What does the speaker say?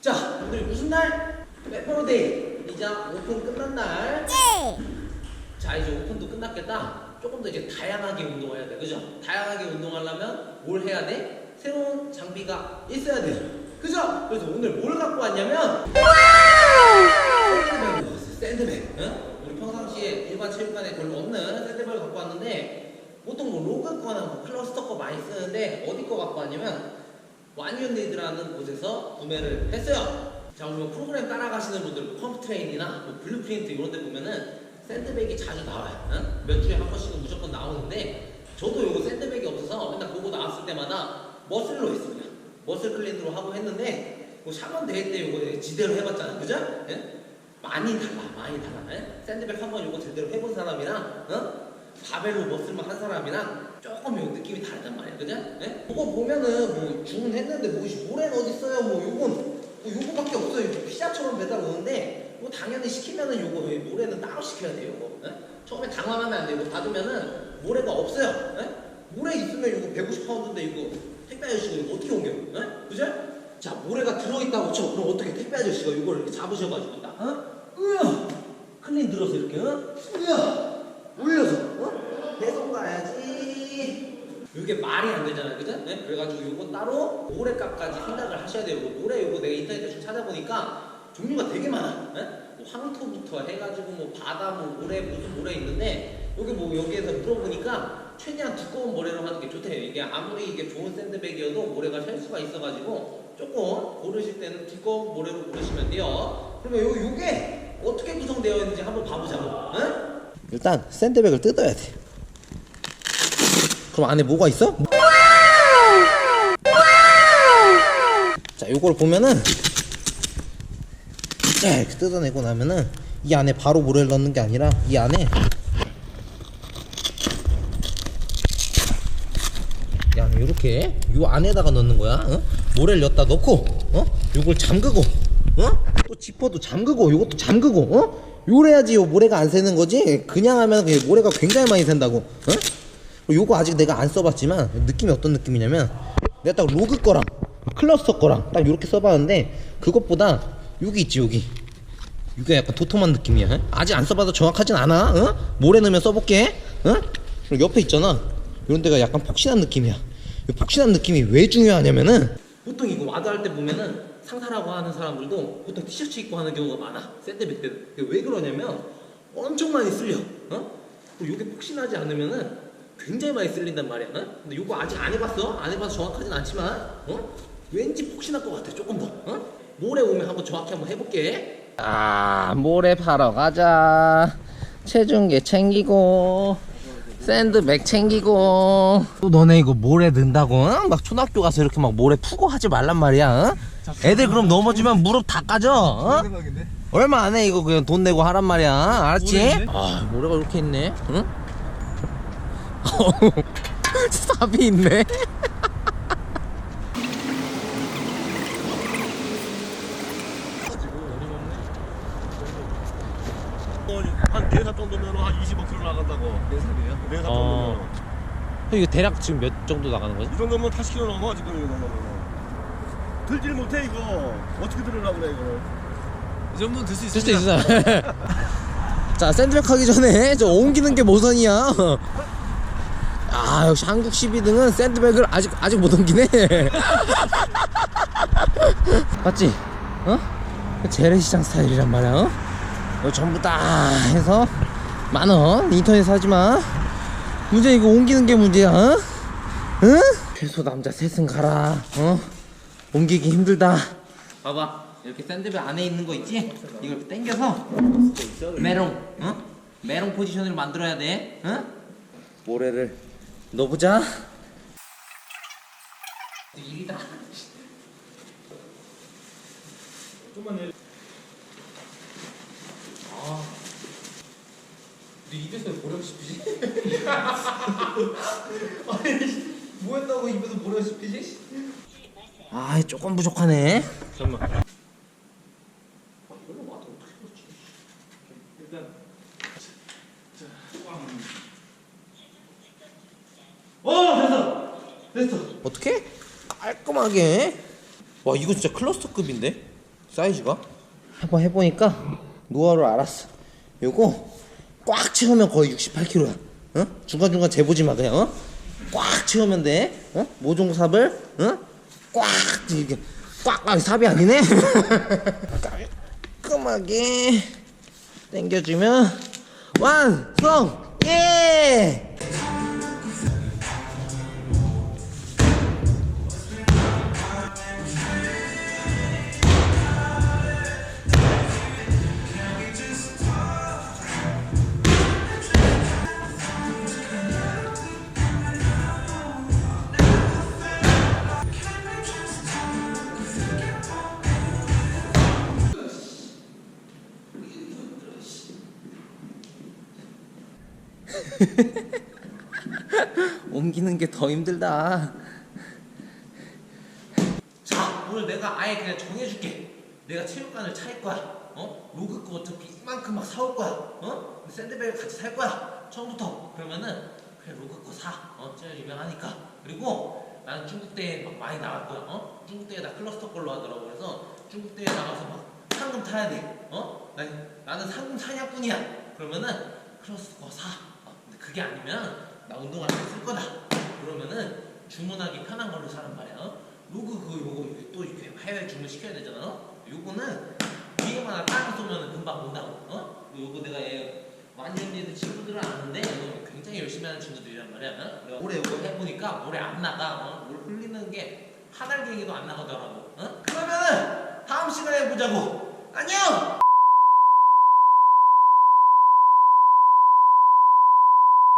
자, 오늘 무슨 날? 페퍼로데이. 이자 오픈 끝난 날. 자, 이제 오픈도 끝났겠다. 조금 더 이제 다양하게 운동해야 돼. 그죠? 다양하게 운동하려면 뭘 해야 돼? 새로운 장비가 있어야 돼. 그죠? 그래서 오늘 뭘 갖고 왔냐면 샌드백을 넣었어요. 샌드백. 응? 우리 평상시에 일반 체육관에 별로 없는 샌드백을 갖고 왔는데 보통 뭐 로그 거나 뭐 클러스터 거 많이 쓰는데 어디 거 갖고 왔냐면 완유니드라는 곳에서 구매를 했어요. 자, 우리 뭐 프로그램 따라가시는 분들 뭐 컴프트레인이나 뭐 블루프린트 이런 데 보면은 샌드백이 자주 나와요. 응? 몇 주에 한 번씩은 무조건 나오는데 저도 요거 샌드백이 없어서 맨날 보고 나왔을 때마다 머슬로 그냥. 머슬 클린으로 하고 했는데 뭐 샤먼 대회 때 요거 지대로 해봤잖아요. 그죠? 예? 많이 달라, 많이 달라. 예? 샌드백 한 번 요거 제대로 해본 사람이랑 어? 바벨로 머슬만 한 사람이랑 조금 요 느낌이 다르단 말이야. 그죠? 예? 이거 보면은 뭐 주문 했는데 뭐 이씨 모래는 어디 있어요? 뭐 요건 뭐 요거밖에 없어요. 피자처럼 매달 오는데 뭐 당연히 시키면은 요거 왜 모래는 따로 시켜야 돼요. 요거. 예? 처음에 당황하면 안 돼요. 받으면은 모래가 없어요. 예? 모래 있으면 이거 150파운드인데 이거 택배 아저씨가 이거 어떻게 옮겨? 예? 그죠? 자 모래가 들어있다고 쳐. 그럼 어떻게 택배 아저씨가 이걸 이렇게 잡으셔가지고 딱 어? 으아! 클린 들어서 이렇게 어? 으아! 올려서 어? 배송 가야지. 이게 말이 안 되잖아요, 그죠? 네? 그래가지고 요거 따로 모래값까지 생각을 하셔야 돼요. 요거 모래 요거 내가 인터넷에 좀 찾아보니까 종류가 되게 많아. 네? 뭐 황토부터 해가지고 뭐 바다 뭐 모래 무슨 모래 있는데 여기 뭐 여기에서 물어보니까 최대한 두꺼운 모래로 하는 게 좋대요. 이게 아무리 이게 좋은 샌드백이어도 모래가 셀 수가 있어가지고 조금 고르실 때는 두꺼운 모래로 고르시면 돼요. 그러면 요 요게 어떻게 구성되어 있는지 한번 봐보자고. 응? 일단 샌드백을 뜯어야 돼. 그럼 안에 뭐가 있어? 자, 요걸 보면은 자, 이렇게 뜯어내고 나면은 이 안에 바로 모래를 넣는 게 아니라 이 안에 이 안에 이렇게 요 안에다가 넣는 거야. 어? 모래를 넣다 넣고 어? 요걸 잠그고 어? 또 지퍼도 잠그고 요것도 잠그고 어? 요래 야지 요 모래가 안 새는 거지. 그냥 하면 그 모래가 굉장히 많이 샌다고. 어? 요거 아직 내가 안 써봤지만 느낌이 어떤 느낌이냐면 내가 딱 로그 거랑 클러스터 거랑 딱 이렇게 써봤는데 그것보다 여기 있지 여기 이게 약간 도톰한 느낌이야 어? 아직 안 써봐서 정확하진 않아 어? 모래 넣으면 써볼게 어? 그리고 옆에 있잖아 이런 데가 약간 폭신한 느낌이야 이 폭신한 느낌이 왜 중요하냐면은 보통 이거 와드 할 때 보면은 상사라고 하는 사람들도 보통 티셔츠 입고 하는 경우가 많아 샌드백 때. 그게 왜 그러냐면 엄청 많이 쓸려 어? 그리고 이게 폭신하지 않으면은 굉장히 많이 쓸린단 말이야. 어? 근데 이거 아직 안 해봤어? 안 해봐서 정확하진 않지만, 어? 왠지 폭신할 것 같아. 조금 더. 어? 모레 오면 한번 정확히 한번 해볼게. 아, 모래 파러 가자. 체중계 챙기고, 샌드백 챙기고. 또 너네 이거 모래 넣는다고? 어? 막 초등학교 가서 이렇게 막 모래 푸고 하지 말란 말이야. 어? 애들 그럼 넘어지면 무릎 다 까져. 어? 생각인데? 얼마 안 해 이거 그냥 돈 내고 하란 말이야. 알았지? 모래 있네? 아, 모래가 이렇게 있네. 응? 삽이 있네. 한 네삽 정도면 한 20억 들어 나간다고. 네 살이에요? 네삽 어. 정도면. 이거 대략 지금 몇 정도 나가는 거지? 이 정도면 80kg 넘어 지금 이거 넘으면. 들질 못해 이거. 어떻게 들으려고 그래 이거. 이 정도는 들 수 있습니다. 있어. 자, 샌드백 하기 전에 저 옮기는 게 모선이야. 아, 역시 한국 12등은 샌드백을 아직 아직 못 옮기네. 맞지? 어? 재래시장 스타일이란 말이야. 어? 이거 전부 다 해서 만 원. 인터넷 사지 마. 문제 이거 옮기는 게 문제야. 어? 응? 최소 남자 셋은 가라. 어? 옮기기 힘들다. 봐봐. 이렇게 샌드백 안에 있는 거 있지? 이걸 당겨서 메롱, 어? 메롱 포지션을 만들어야 돼. 어? 모래를 넣어보자. 일이다. 좀만 내. 아, 너 입에서 모래 씹히지? 아니, 뭐 했다고 입에서 모래 씹히지? 아, 조금 부족하네. 잠깐만. 어, 됐어. 됐어. 어떻게? 깔끔하게. 와, 이거 진짜 클러스터급인데? 사이즈가? 한번 해보니까 노하우를 알았어. 요거 꽉 채우면 거의 68kg야. 어? 중간중간 재보지 마 그냥. 어? 꽉 채우면 돼. 어? 모종삽을 어? 꽉 이게 꽉 아니 삽이 아니네. 깔끔하게 당겨주면 완성. 예. 옮기는 게 더 힘들다. 자, 오늘 내가 아예 그냥 정해줄게. 내가 체육관을 차릴 거야. 어? 로그 거 어차피 이만큼 막 사올 거야. 어? 샌드백 같이 살 거야. 처음부터. 그러면은 그래 로그 거 사. 어? 제일 유명하니까. 그리고 나는 중국 대회 막 많이 나갈 거야. 어? 중국 대회 나 클러스터 걸로 하더라고. 그래서 중국 대회 나가서 막 상금 타야 돼. 어? 나, 나는 상금 사냥꾼이야. 그러면은 클러스터 거 사. 그게 아니면 나 운동할 때 쓸 거다. 그러면은 주문하기 편한 걸로 사란 말이야. 어? 로그 그 요거 또 이렇게 해외 주문 시켜야 되잖아. 어? 요거는 위에만 땅 쏘면 금방 온다고. 어? 요거 내가 얘 완전히 친구들은 아는데 이거 굉장히 열심히 하는 친구들이란 말이야. 어? 올해 요거 해보니까 올해 안 나가. 어? 물 흘리는 게 하늘갱이도 안 나가더라고. 어? 그러면은 다음 시간에 보자고. 안녕.